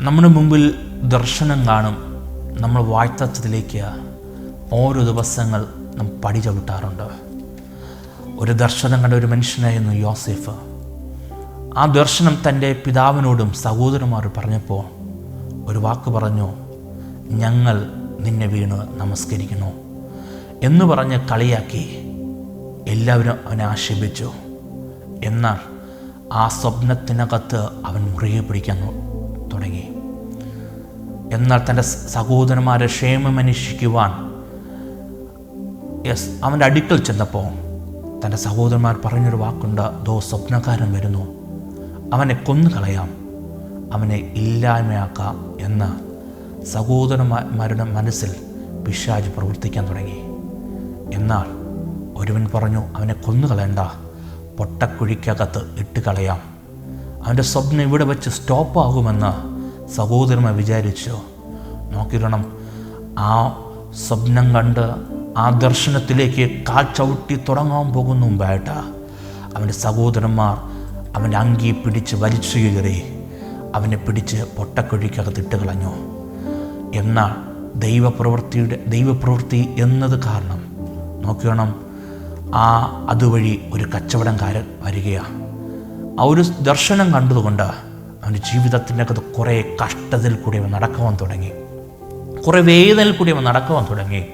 നമ്മുടെ മുമ്പിൽ ദർശനം കാണും. നമ്മൾ വാഴ്ത്തത്തിലേക്ക് ഓരോ ദിവസങ്ങൾ നാം പടി ചവിട്ടാറുണ്ട് ഒരു ദർശനം കണ്ട ഒരു മനുഷ്യനായിരുന്നു യോസെഫ്. ആ ദർശനം തന്റെ പിതാവിനോടും സഹോദരന്മാരോട് പറഞ്ഞപ്പോൾ ഒരു വാക്ക് പറഞ്ഞു ഞങ്ങൾ നിന്നെ വീണ് നമസ്കരിക്കുന്നു എന്ന് പറഞ്ഞ് കളിയാക്കി എല്ലാവരും അവനെ ആക്ഷേപിച്ചു. എന്നാൽ ആ സ്വപ്നത്തിനകത്ത് അവൻ മുറുകെ പിടിക്കാൻ തുടങ്ങി. എന്നാൽ തന്റെ സഹോദരന്മാരെ ക്ഷേമം അന്വേഷിക്കുവാൻ യെസ് അവന്റെ അടുക്കൽ ചെന്നപ്പോൾ തന്റെ സഹോദരന്മാർ പറഞ്ഞൊരു വാക്കുണ്ട് ദോ സ്വപ്നക്കാരൻ വരുന്നു. അവനെ കൊന്നു കളയാം അവനെ ഇല്ലായ്മയാക്കാം എന്ന് സഹോദരന്മാരുടെ മനസ്സിൽ പിശാജ് പ്രവർത്തിക്കാൻ തുടങ്ങി. എന്നാൽ ഒരുവൻ പറഞ്ഞു അവനെ കൊന്നു കളയണ്ട പൊട്ടക്കുഴിക്കകത്ത് ഇട്ട് കളയാം അവന്റെ സ്വപ്നം ഇവിടെ വെച്ച് സ്റ്റോപ്പാകുമെന്ന് സഹോദരന്മാർ വിചാരിച്ചു. നോക്കിയിരണം ആ സ്വപ്നം കണ്ട് ആ ദർശനത്തിലേക്ക് കാൽ ചവിട്ടി തുടങ്ങാൻ പോകുന്ന മുമ്പായിട്ട്. അവന്റെ സഹോദരന്മാർ അവന്റെ അങ്കി പിടിച്ച് വലിച്ചു കയറി അവനെ പിടിച്ച് പൊട്ടക്കുഴിക്കകത്ത് ഇട്ട് കളഞ്ഞു. എന്നാൽ ദൈവപ്രവൃത്തിയുടെ ദൈവപ്രവൃത്തി എന്നത് കാരണം നോക്കിയണം ആ അതുവഴി ഒരു കച്ചവടംകാരൻ വരികയാണ് ആ ഒരു ദർശനം കണ്ടതുകൊണ്ട് അവന്റെ ജീവിതത്തിന്റെ അകത്ത് കുറേ കഷ്ടത്തിൽ കൂടി നടക്കുവാൻ തുടങ്ങി. കുറേ വേദനയിൽ കൂടി അവൻ നടക്കുവാൻ തുടങ്ങി.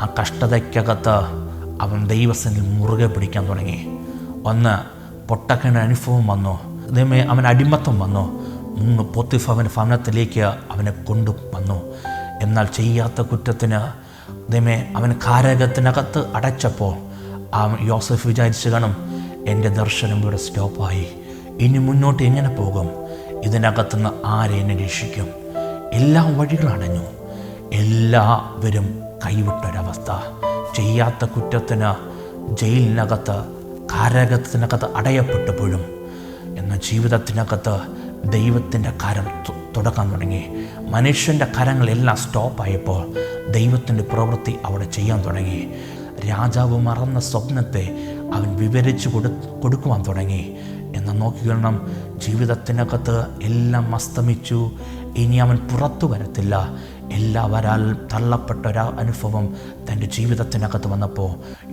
ആ കഷ്ടതയ്ക്കകത്ത് അവൻ ദൈവസനിൽ മുറുകെ പിടിക്കാൻ തുടങ്ങി. ഒന്ന് പൊട്ടക്കണ അനുഭവം വന്നു. അതേമേ അവൻ അടിമത്തം വന്നു. മൂന്ന് പൊത്തിഫ് അവൻ ഭവനത്തിലേക്ക് അവനെ കൊണ്ടു വന്നു. എന്നാൽ ചെയ്യാത്ത കുറ്റത്തിന് അതേമേ അവൻ കാരകത്തിനകത്ത് അടച്ചപ്പോൾ ആ യോസഫ് വിചാരിച്ചു കാണും എന്റെ ദർശനം ഇവിടെ സ്റ്റോപ്പായി. ഇനി മുന്നോട്ട് എങ്ങനെ പോകും? ഇതിനകത്തുനിന്ന് ആരെ എന്നെ രക്ഷിക്കും? എല്ലാ വഴികളും അടഞ്ഞു. എല്ലാവരും കൈവിട്ടൊരവസ്ഥ. ചെയ്യാത്ത കുറ്റത്തിന് ജയിലിനകത്ത് കാരകത്തിനകത്ത് അടയപ്പെട്ടപ്പോഴും എന്ന ജീവിതത്തിനകത്ത് ദൈവത്തിന്റെ കരം തുടക്കാൻ തുടങ്ങി. മനുഷ്യന്റെ കരങ്ങളെല്ലാം സ്റ്റോപ്പായപ്പോൾ ദൈവത്തിന്റെ പ്രവൃത്തി അവിടെ ചെയ്യാൻ തുടങ്ങി. രാജാവ് മറന്ന സ്വപ്നത്തെ അവൻ വിവരിച്ചു കൊടു കൊടുക്കുവാൻ തുടങ്ങി. എന്ന് നോക്കിക്കണം ജീവിതത്തിനകത്ത് എല്ലാം അസ്തമിച്ചു. ഇനി അവൻ പുറത്തു വരത്തില്ല. എല്ലാവരാൽ തള്ളപ്പെട്ട ഒരു അനുഭവം തന്റെ ജീവിതത്തിനകത്ത് വന്നപ്പോൾ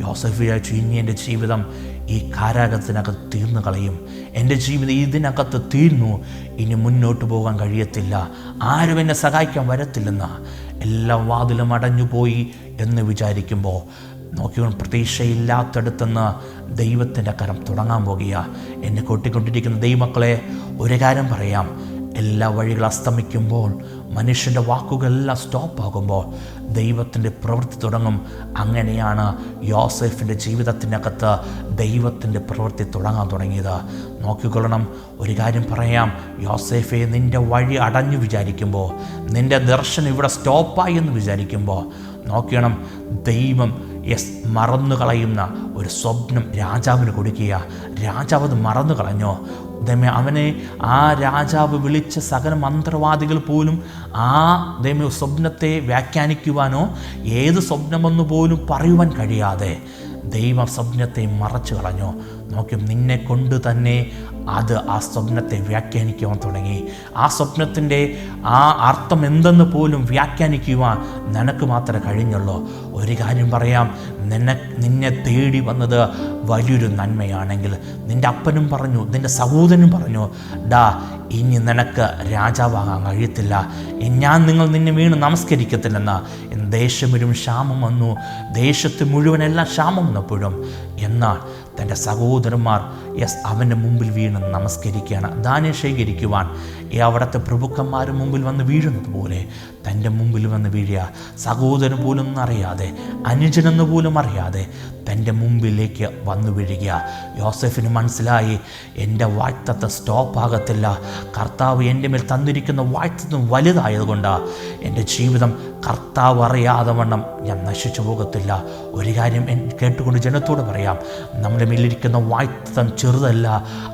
യോസഫ് വിചാരിച്ചു ഇനി എന്റെ ജീവിതം ഈ കാരാഗത്തിനകത്ത് തീർന്നു കളയും. എന്റെ ജീവിതം ഇതിനകത്ത് തീർന്നു. ഇനി മുന്നോട്ട് പോകാൻ കഴിയത്തില്ല. ആരും എന്നെ സഹായിക്കാൻ വരത്തില്ലെന്ന്. എല്ലാ വാതിലും അടഞ്ഞുപോയി എന്ന് വിചാരിക്കുമ്പോൾ നോക്കിക്കൊണ്ട് പ്രതീക്ഷയില്ലാത്തടുത്തുനിന്ന് ദൈവത്തിന്റെ കരം തുടങ്ങാൻ പോകുക. എന്നെ കൊട്ടിക്കൊണ്ടിരിക്കുന്ന ദൈവമക്കളെ ഒരു കാര്യം പറയാം. എല്ലാ വഴികളും അസ്തമിക്കുമ്പോൾ മനുഷ്യന്റെ വാക്കുകളെല്ലാം സ്റ്റോപ്പാകുമ്പോൾ ദൈവത്തിന്റെ പ്രവൃത്തി തുടങ്ങും. അങ്ങനെയാണ് യോസെഫിന്റെ ജീവിതത്തിനകത്ത് ദൈവത്തിന്റെ പ്രവൃത്തി തുടങ്ങാൻ തുടങ്ങിയത്. നോക്കിക്കൊള്ളണം ഒരു കാര്യം പറയാം. യോസെഫെ നിന്റെ വഴി അടഞ്ഞു വിചാരിക്കുമ്പോൾ നിന്റെ ദർശനം ഇവിടെ സ്റ്റോപ്പായി എന്ന് വിചാരിക്കുമ്പോൾ നോക്കിയണം ദൈവം യെസ് മറന്നു കളയുന്ന ഒരു സ്വപ്നം രാജാവിന് കൊടുക്കുക. രാജാവ് അത് മറന്നു കളഞ്ഞോ? ദൈവമേ അവനെ ആ രാജാവ് വിളിച്ച സകല മന്ത്രവാദികൾ പോലും ആ ദൈവമേ സ്വപ്നത്തെ വ്യാഖ്യാനിക്കുവാനോ ഏത് സ്വപ്നമെന്ന് പോലും പറയുവാൻ കഴിയാതെ ദൈവ സ്വപ്നത്തെ മറച്ചു കളഞ്ഞോ? നോക്കി നിന്നെ കൊണ്ട് തന്നെ അത് ആ സ്വപ്നത്തെ വ്യാഖ്യാനിക്കുവാൻ തുടങ്ങി. ആ സ്വപ്നത്തിന്റെ ആ അർത്ഥം എന്തെന്ന് പോലും വ്യാഖ്യാനിക്കുവാൻ നിനക്ക് മാത്രമേ കഴിഞ്ഞുള്ളൂ. ഒരു കാര്യം പറയാം. നിന്നെ നിന്നെ തേടി വന്നത് വലിയൊരു നന്മയാണെങ്കിൽ നിന്റെ അപ്പനും പറഞ്ഞു നിന്റെ സഹോദരനും പറഞ്ഞു ഡാ ഇനി നിനക്ക് രാജാവാകാൻ കഴിയത്തില്ല. ഞാൻ നിങ്ങൾ നിന്നെ വീണ് നമസ്കരിക്കത്തില്ലെന്ന്. ദേശം വരും ക്ഷാമം വന്നു. ദേശത്ത് മുഴുവനെല്ലാം ക്ഷാമം വന്നപ്പോഴും എന്നാൽ തന്റെ സഹോദരന്മാർ യെസ് അവന്റെ മുമ്പിൽ വീണ് നമസ്കരിക്കുകയാണ്. ധാന്യം ശേഖരിക്കുവാൻ ഈ അവിടുത്തെ പ്രഭുക്കന്മാർ മുമ്പിൽ വന്ന് വീഴുന്നത് പോലെ തന്റെ മുമ്പിൽ വന്ന് വീഴുക സഹോദരൻ പോലും അറിയാതെ അനുജനെന്ന് പോലും അറിയാതെ തന്റെ മുമ്പിലേക്ക് വന്നു വീഴുക. യോസഫിന് മനസ്സിലായി എന്റെ വാഴ്ത്തത്തെ സ്റ്റോപ്പാകത്തില്ല കർത്താവ് എന്റെ മേൽ തന്നിരിക്കുന്ന വാഴ്ത്തത്വം വലുതായതുകൊണ്ട്. എന്റെ ജീവിതം കർത്താവ് അറിയാതെ വണ്ണം ഞാൻ നശിച്ചു പോകത്തില്ല. ഒരു കാര്യം കേട്ടുകൊണ്ട് ജനത്തോട് പറയാം നമ്മുടെ മേലിരിക്കുന്ന വാഴ്ത്തം ചെറുതല്ല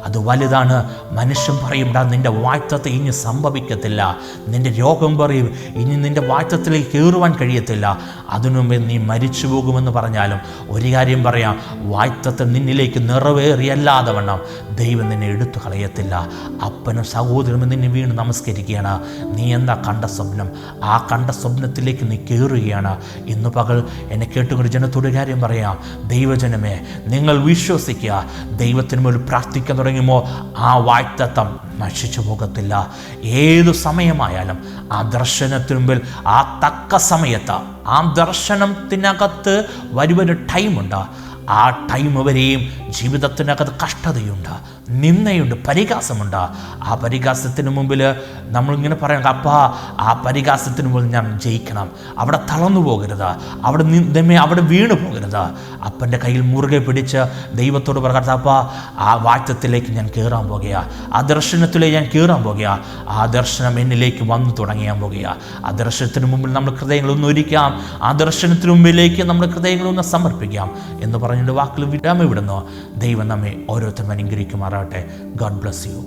അത് വലുതാണ്. മനുഷ്യൻ പറയുമ്പോൾ നിന്റെ നിന്റെ വാഴ്ത്തത്തെ ഇനി സംഭവിക്കത്തില്ല. നിന്റെ രോഗം പറയും ഇനി നിന്റെ വാറ്റത്തിലേക്ക് കയറുവാൻ കഴിയത്തില്ല. അതിനുമുമ്പ് നീ മരിച്ചു പോകുമെന്ന് പറഞ്ഞാലും ഒരു കാര്യം പറയാം വാറ്റത്തെ നിന്നിലേക്ക് നിറവേറിയല്ലാതെ വണ്ണം. ദൈവം നിന്നെ എടുത്തു കളയത്തില്ല. അപ്പനും സഹോദരനും നിന്നെ വീണ് നമസ്കരിക്കുകയാണ്. നീ എന്താ കണ്ട സ്വപ്നം? ആ കണ്ട സ്വപ്നത്തിലേക്ക് നീ കയറുകയാണ്. ഇന്ന് പകൽ എന്നെ കേട്ടുകൊണ്ട് ജനത്തോട് കാര്യം പറയാം. ദൈവജനമേ നിങ്ങൾ വിശ്വസിക്കുക. ദൈവത്തിന് മുന്നിൽ പ്രാർത്ഥിക്കാൻ തുടങ്ങുമ്പോൾ ആ വാഴ്ത്തത്വം നശിച്ചു പോകത്തില്ല. ഏതു സമയമായാലും ആ ദർശനത്തിന് മുമ്പിൽ ആ തക്ക സമയത്ത് ആ ദർശനത്തിനകത്ത് വരുവൊരു ടൈമുണ്ട് ആ ടൈം വരെയും ജീവിതത്തിനകത്ത് കഷ്ടതയുണ്ട് നിന്നയുണ്ട് പരിഹാസമുണ്ട്. ആ പരിഹാസത്തിന് മുമ്പിൽ നമ്മളിങ്ങനെ പറയണം അപ്പാ ആ പരിഹാസത്തിന് മുമ്പിൽ ഞാൻ ജയിക്കണം. അവിടെ തളർന്നു പോകരുത്. അവിടെ നിന്നമേ അവിടെ വീണു പോകരുത്. അപ്പന്റെ കയ്യിൽ മുറുകെ പിടിച്ച് ദൈവത്തോട് പറഞ്ഞ അപ്പാ ആ വാറ്റത്തിലേക്ക് ഞാൻ കയറാൻ പോകുക ആ ദർശനത്തിലേക്ക് ഞാൻ കയറാൻ പോകുക ആ ദർശനം എന്നിലേക്ക് വന്നു തുടങ്ങിയാൻ പോകുക ആ ദർശനത്തിന് മുമ്പിൽ നമ്മൾ ഹൃദയങ്ങളൊന്ന് ഒരുക്കാം. ആ ദർശനത്തിന് മുമ്പിലേക്ക് നമ്മുടെ ഹൃദയങ്ങളൊന്ന് സമർപ്പിക്കാം. എന്ന് പറഞ്ഞിട്ട് വാക്കിൽ വിടാമ വിടുന്നു ദൈവം നമ്മെ ഓരോരുത്തരും അനുഗ്രഹിക്കുമാറാകട്ടെ. God bless you